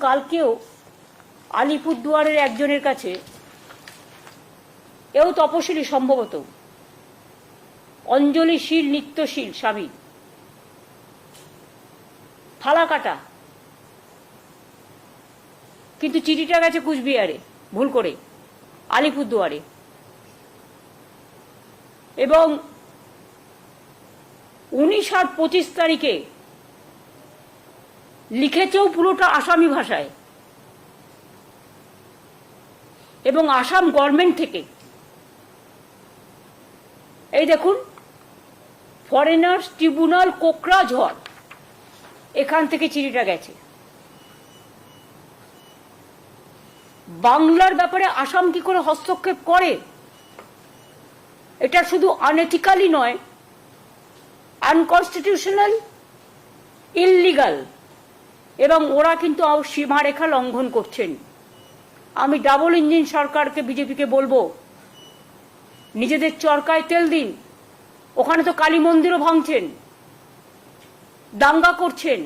কালকেও আলিপুরদুয়ারের একজনের কাছে এও তপশিলি সম্ভবত। অঞ্জলিশীল নিত্যশীল স্বামী। থালা কাটা কিন্তু চিঠিটা গেছে কুচবিহারে, ভুল করে, আলিপুরদুয়ারে। এবং উনিশ আর পঁচিশ তারিখে লিখেছেও পুরোটা আসামি ভাষায়। এবং আসাম গভর্নমেন্ট থেকে। এই দেখুন ফরেনার্স ট্রিব্যুনাল কোকরাঝড়। এখান থেকে চিঠিটা গেছে। বাংলার ব্যাপারে আসাম কি করে হস্তক্ষেপ করে? এটা শুধু আনএথিক্যালি নয় আনকনস্টিটিউশনাল ইললিগাল এবং ওরা কিন্তু সীমারেখা লঙ্ঘন করছেন। আমি ডাবল ইঞ্জিন সরকারকে, বিজেপিকে বলব, নিজেদের চরকায় তেল দিন। ওখানে তো কালী মন্দিরও ভাঙছেন, দাঙ্গা করছেন,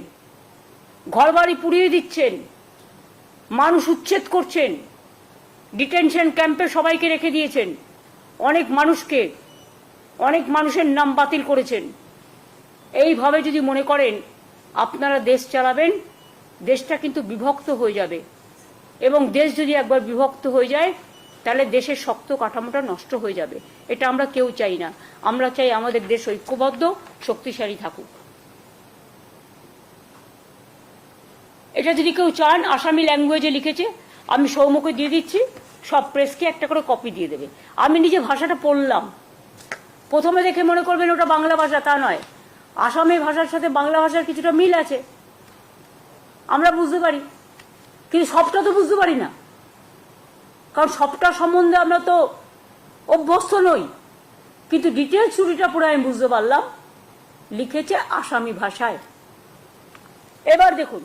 ঘরবাড়ি পুড়িয়ে দিচ্ছেন, মানুষ উচ্ছেদ করছেন ডিটেনশন ক্যাম্পে সবাইকে রেখে দিয়েছেন, অনেক মানুষকে, অনেক মানুষের নাম বাতিল করেছেন। এইভাবে যদি মনে করেন, আপনারা দেশ চালাবেন দেশটা কিন্তু বিভক্ত হয়ে যাবে। এবং দেশ যদি একবার বিভক্ত হয়ে যায়, তাহলে দেশের শক্ত কাঠামোটা নষ্ট হয়ে যাবে। এটা আমরা কেউ চাই না। আমরা চাই আমাদের দেশ ঐক্যবদ্ধ, শক্তিশালী থাকুক। এটা যদি কেউ চান, আসামি ল্যাঙ্গুয়েজে লিখেছে, আমি সৌমকে দিয়ে দিচ্ছি, সব প্রেসকে একটা করে কপি দিয়ে দেবে। আমি নিজে ভাষাটা পড়লাম। প্রথমে দেখে মনে করবেন ওটা বাংলা ভাষা, তা নয়। আসামি ভাষার সাথে বাংলা ভাষার কিছুটা মিল আছে। আমরা বুঝতে পারি। কিন্তু সবটা তো বুঝতে পারি না। কারণ সবটা সম্বন্ধে আমরা তো অভ্যস্ত নই। কিন্তু ডিটেল চুরিটা পুরো আমি বুঝতে পারলাম। লিখেছে আসামি ভাষায়। এবার দেখুন।